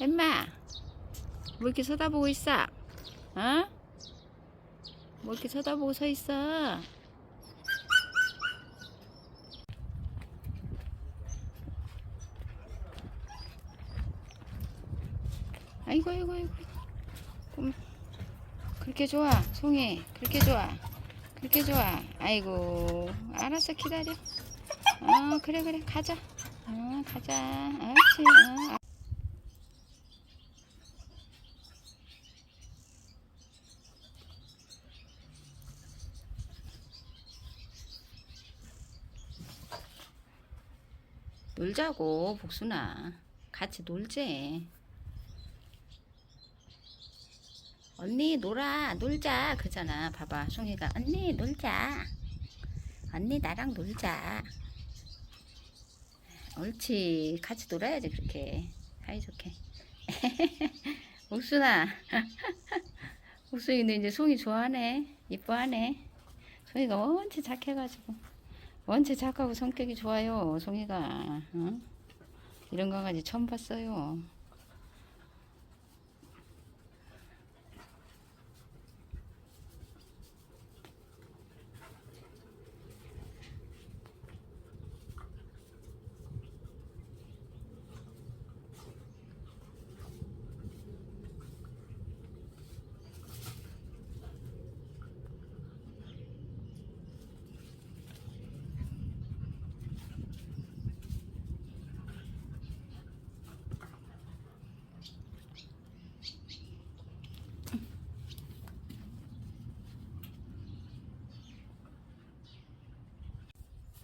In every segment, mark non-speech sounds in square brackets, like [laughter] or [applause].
엠마, 뭐 이렇게 쳐다보고 있어? 어? 뭐 이렇게 쳐다보고 서 있어? 아이고, 아이고, 아이고. 음, 그렇게 좋아, 송이. 그렇게 좋아. 그렇게 좋아. 아이고, 알았어, 기다려. 어, 그래, 그래, 가자. 어, 가자. 옳지. 어. 놀자고 복순아. 같이 놀지. 언니 놀아. 놀자. 그잖아. 봐봐. 송이가. 언니 놀자. 언니 나랑 놀자. 옳지. 같이 놀아야지 그렇게. 사이좋게. [laughs] 복순아. [laughs] 복순이는 이제 송이 좋아하네. 이뻐하네. 송이가 원체 착해가지고 원체 착하고 성격이 좋아요, 송이가. 어? 이런 강아지 처음 봤어요.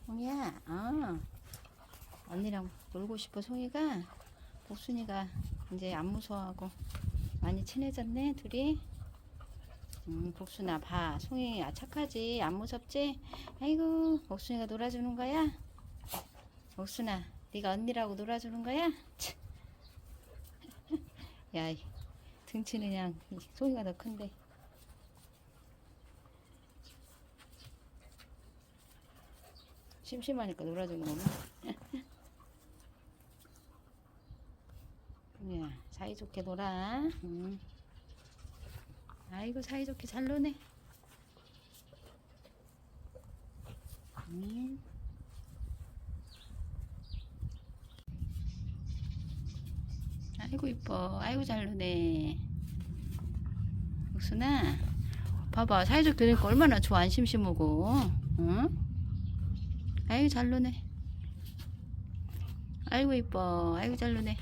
송이야, 어. 언니랑 놀고 싶어, 송이가. 복순이가 이제 안 무서워하고 많이 친해졌네, 둘이. 음, 복순아, 봐. 송이 아, 착하지? 안 무섭지? 아이고, 복순이가 놀아주는 거야? 복순아, 네가 언니라고 놀아주는 거야? 참. [laughs] 야, 이 등치는 그냥 이 송이가 더 큰데. 심심하니까 놀아주는 거구나. 야, [laughs] 사이좋게 놀아. 응. 아이고, 사이좋게 잘 노네. 응. 아이고, 이뻐. 아이고, 잘 노네. 옥순아, 봐봐. 사이좋게 노니까 얼마나 좋아. 안 심심하고. 응? 아이고 잘 노네. 아이고 이뻐. 아이고 잘 노네